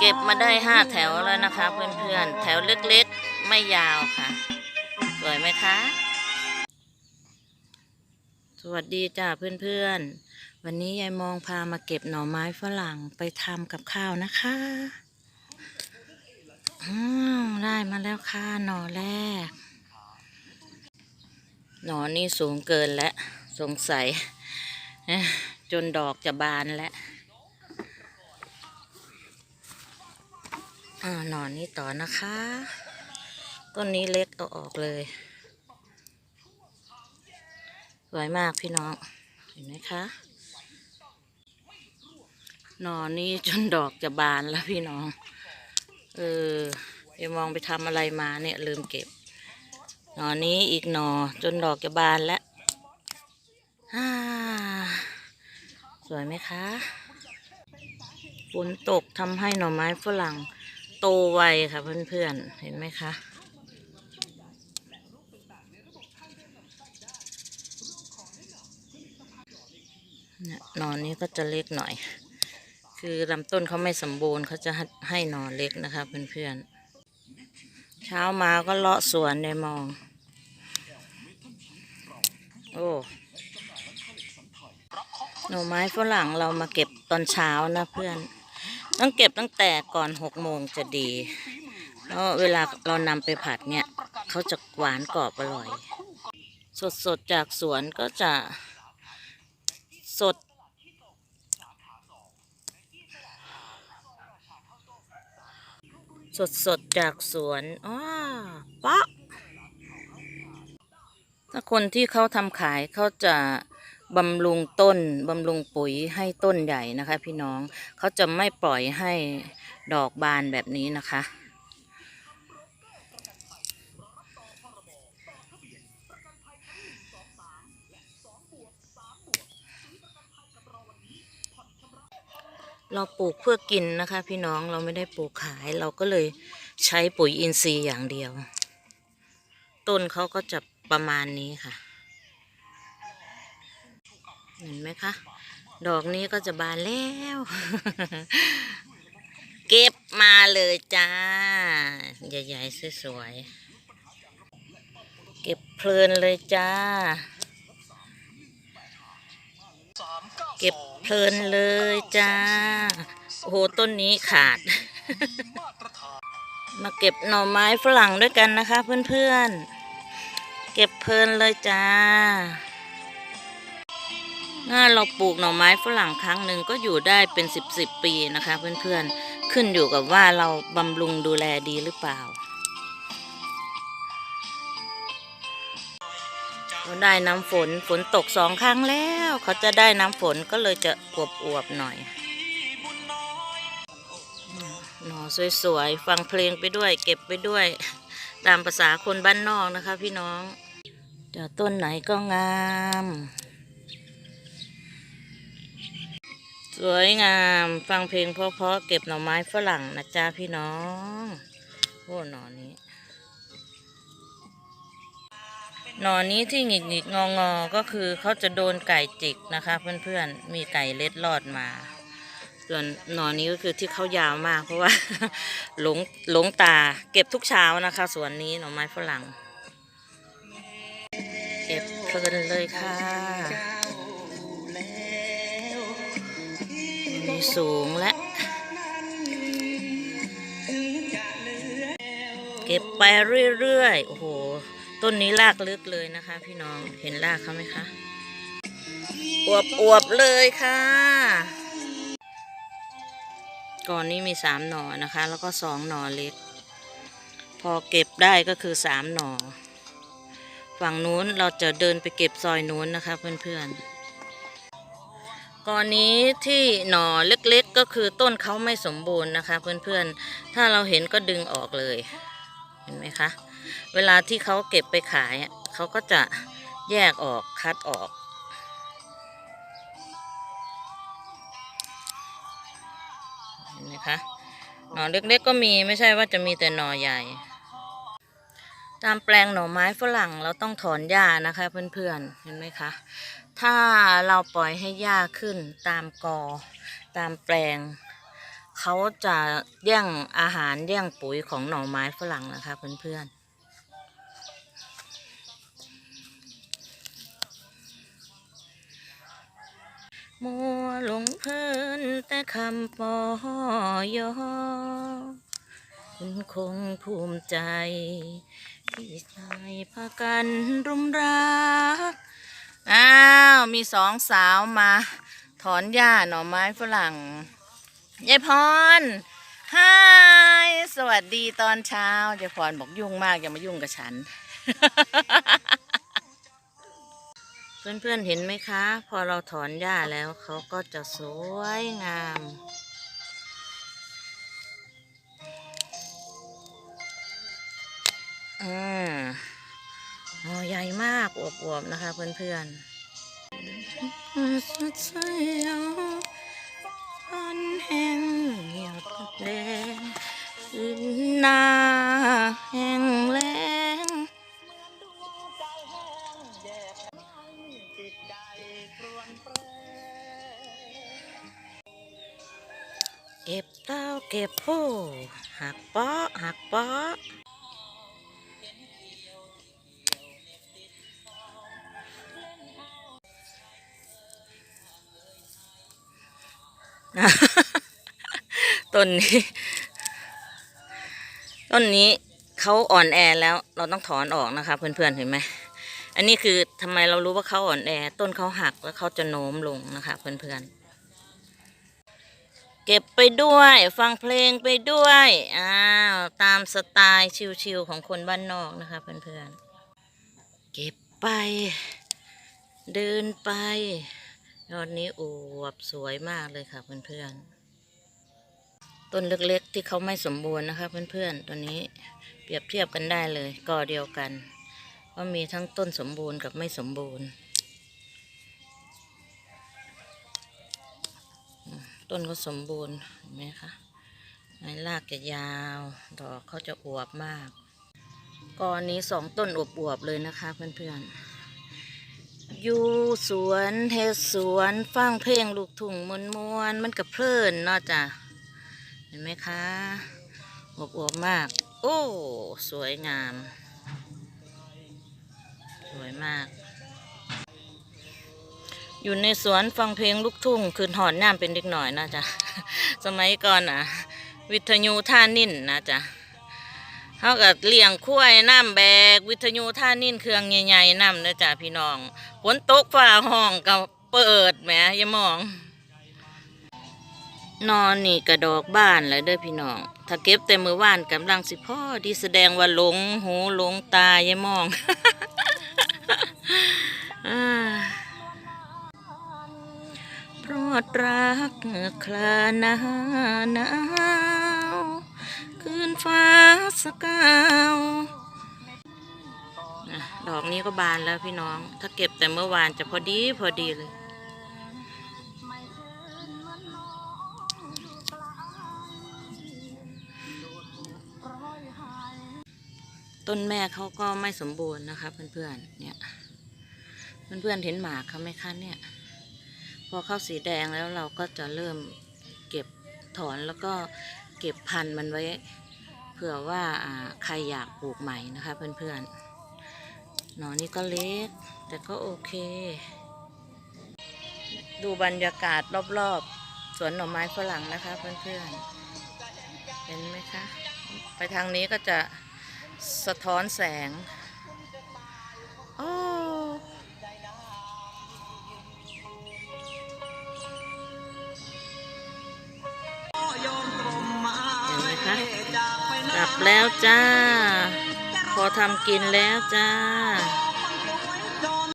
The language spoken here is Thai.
เก็บมาได้ห้าแถวแล้วนะคะเพื่อนๆ แถวเล็กๆ ไม่ยาวค่ะ สวยไหมคะ สวัสดีจ้าเพื่อนๆ วันนี้ยายมองพามาเก็บหน่อไม้ฝรั่งไปทำกับข้าวนะคะอืได้มาแล้วค่ะหน่อแรก หน่อนี่สูงเกินแล้ว สงสัย จนดอกจะบานแล้ว อ่าหนอนนี้ต่อนะคะ ต้นนี้เล็กเอาออกเลย สวยมากพี่น้อง เห็นไหมคะ หนอนนี้จนดอกจะบานแล้วพี่น้อง เออไปมองไปทำอะไรมาเนี่ยลืมเก็บ หนอนนี้อีกหนอจนดอกจะบานแล้วสวยไหมคะ ฝนตกทำให้หน่อไม้ฝรั่ง ตไวค่ะเพื่อนๆ เห็นไหมคะเนี่ยนอนนี้ก็จะเล็กหน่อย คือลำต้นเขาไม่สมบูรณ์เขาจะให้หนอนเล็กนะคะเพื่อนๆ เช้ามาก็เลาะสวนในมอง โอ้หน่อไม้ฝรั่งเรามาเก็บตอนเช้านะเพื่อน ต้องเก็บตั้งแต่ก่อนหกโมงจะดีแล้วเวลาเรานำไปผัดเนี่ยเขาจะหวานกรอบอร่อย สดสดๆจากสวนก็จะสด สดสดๆจากสวนอ้าปะถ้าคนที่เขาทำขายเขาจะ บำรุงต้นบำรุงปุ๋ยให้ต้นใหญ่นะคะ พี่น้องเขาจะไม่ปล่อยให้ดอกบานแบบนี้นะคะ เราปลูกเพื่อกินนะคะ พี่น้องเราไม่ได้ปลูกขายเราก็เลยใช้ปุ๋ยอินทรีย์อย่างเดียว ต้นเขาก็จะประมาณนี้ค่ะ เห็นไหมคะ ดอกนี้ก็จะบานแล้ว เก็บมาเลยจ้า ใหญ่ๆสวยๆเก็บเพลินเลยจ้า เก็บเพลินเลยจ้า โอ้โหต้นนี้ขาด มาเก็บหน่อไม้ฝรั่งด้วยกันนะคะเพื่อนๆ เก็บเพลินเลยจ้า ถ้าเราปลูกหน่อไม้ฝรั่งครั้งหนึ่งก็อยู่ได้เป็นสิบสิบปีนะคะ เพื่อนๆ ขึ้นอยู่กับว่าเราบำรุงดูแลดีหรือเปล่า เราได้น้ำฝนฝนตกสองครั้งแล้ว เขาจะได้น้ำฝนก็เลยจะอวบอวบหน่อย หน่อสวยๆ ฟังเพลงไปด้วย เก็บไปด้วย ตามภาษาคนบ้านนอกนะคะพี่น้องเดี๋ยวต้นไหนก็งาม สวยงามฟังเพลงเพราะๆเก็บหน่อไม้ฝรั่งนะจ๊ะพี่น้องโอ้หน่อนี้หน่อนี้ที่หงิกหงิกงองอก็คือเขาจะโดนไก่จิกนะคะ เพื่อนๆมีไก่เล็ดลอดมา ส่วนหน่อนี้ก็คือที่เขายาวมาก เพราะว่าหลงหลงตาเก็บทุกเช้านะคะสวนนี้หน่อไม้ฝรั่ง เก็บเพลินเลยค่ะ มีสูงและ เก็บไปเรื่อยๆ โอ้โห ต้นนี้รากลึกเลยนะคะ พี่น้อง เห็นรากเขาไหมคะ อวบอวบเลยค่ะ ก่อนนี้มีสามหน่อนะคะ แล้วก็สองหน่อเล็ก พอเก็บได้ก็คือสามหน่อ ฝั่งนู้นเราจะเดินไปเก็บซอยนู้นนะคะเพื่อนๆ ก่อนนี้ที่หน่อเล็กๆก็คือต้นเขาไม่สมบูรณ์นะคะเพื่อนๆ ถ้าเราเห็นก็ดึงออกเลย เห็นไหมคะ เวลาที่เขาเก็บไปขายเขาก็จะแยกออกคัดออก เห็นไหมคะ หน่อเล็กๆก็มีไม่ใช่ว่าจะมีแต่หน่อใหญ่ ตามแปลงหน่อไม้ฝรั่งเราต้องถอนหญ้านะคะเพื่อนๆ เห็นไหมคะ ถ้าเราปล่อยให้หญ้าขึ้นตามกอ ตามแปลง เขาจะแย่งอาหารแย่งปุ๋ยของหน่อไม้ฝรั่งนะคะเพื่อนๆมัวหลงเพลินแต่คำปอยอคุณคงภูมิใจ ที่ชายพากันรุมรัก อ้าว มีสองสาวมา ถอนหญ้าหน่อไม้ฝรั่งยายพรฮายสวัสดีตอนเช้ายายพรบอกยุ่งมาก อย่ามายุ่งกับฉัน เพื่อนๆเห็นไหมคะ พอเราถอนหญ้าแล้วเขาก็จะสวยงามอ่า หอใหญ่มากอวบๆนะคะเพื่อนๆนแห้งหยดแดงหน้าแห้งแล้งเก็บเต้าเก็บผู้หักเปาะหักเปาะ ต้นนี้ ต้นนี้เขาอ่อนแอแล้ว เราต้องถอนออกนะคะ เพื่อนๆเห็นไหมอันนี้คือทำไมเรารู้ว่าเขาอ่อนแอ ต้นเขาหักแล้วเขาจะโน้มลงนะคะ เพื่อนๆ เก็บไปด้วย ฟังเพลงไปด้วยอ้าวตามสไตล์ชิลๆของคนบ้านนอกนะคะ เพื่อนๆ เก็บไป เดินไป ยอดนี้อวบสวยมากเลยค่ะเพื่อนๆ ต้นเล็กๆที่เขาไม่สมบูรณ์นะคะเพื่อนๆ ตัวนี้เปรียบเทียบกันได้เลยกอเดียวกันว่ามีทั้งต้นสมบูรณ์กับไม่สมบูรณ์ ต้นเขาสมบูรณ์เห็นไหมคะไม้รากจะยาวดอกเขาจะอวบมากกอนี้สองต้นอวบๆเลยนะคะเพื่อนๆ อยู่สวนเทสวนฟังเพลงลูกทุ่งมวนมวนมันกับเพลินเนาะจ้ะเห็นไหมคะอบอวบมาก โอ้ สวยงาม สวยมาก อยู่ในสวนฟังเพลงลูกทุ่ง คืนหอนน้ำเป็นเด็กหน่อยนะจ๊ะ สมัยก่อนอะ วิทยุท่านิ่นนะจ๊ะ เขาก็เลี้ยงคุ้ยน้ำแบก วิทยุท่านิ่นเครื่องใหญ่ๆน้ำเด้อจ้ะพี่น้องฝนตกฟ้าห้องก็เปิดแหมอย่ามอง นอนนี่กระดอกบ้านแล้วเด้อพี่น้อง ถ้าเก็บแต่มือว่านกำลังสิพ่อดีแสดงว่าหลงหูหลงตาอย่ามองเพราะรักคลานาหนาว คืนฟ้าสกาวดอกนี้ก็บานแล้วพี่น้อง ถ้าเก็บแต่เมื่อวานจะพอดีพอดีเลย ต้นแม่เขาก็ไม่สมบูรณ์นะคะเพื่อนๆ เนี่ยเพื่อนๆเห็นหมากเขาไหมคะเนี่ย พอเข้าสีแดงแล้วเราก็จะเริ่มเก็บถอนแล้วก็ เก็บพันธุ์มันไว้ เผื่อว่าใครอยากปลูกใหม่นะคะเพื่อนๆหนอนี่ก็เล็ก แต่ก็โอเค ดูบรรยากาศรอบๆ สวนหน่อไม้ฝรั่งนะคะเพื่อนๆ เห็นไหมคะ ไปทางนี้ก็จะสะท้อนแสง แล้วจ้า พอทำกินแล้วจ้า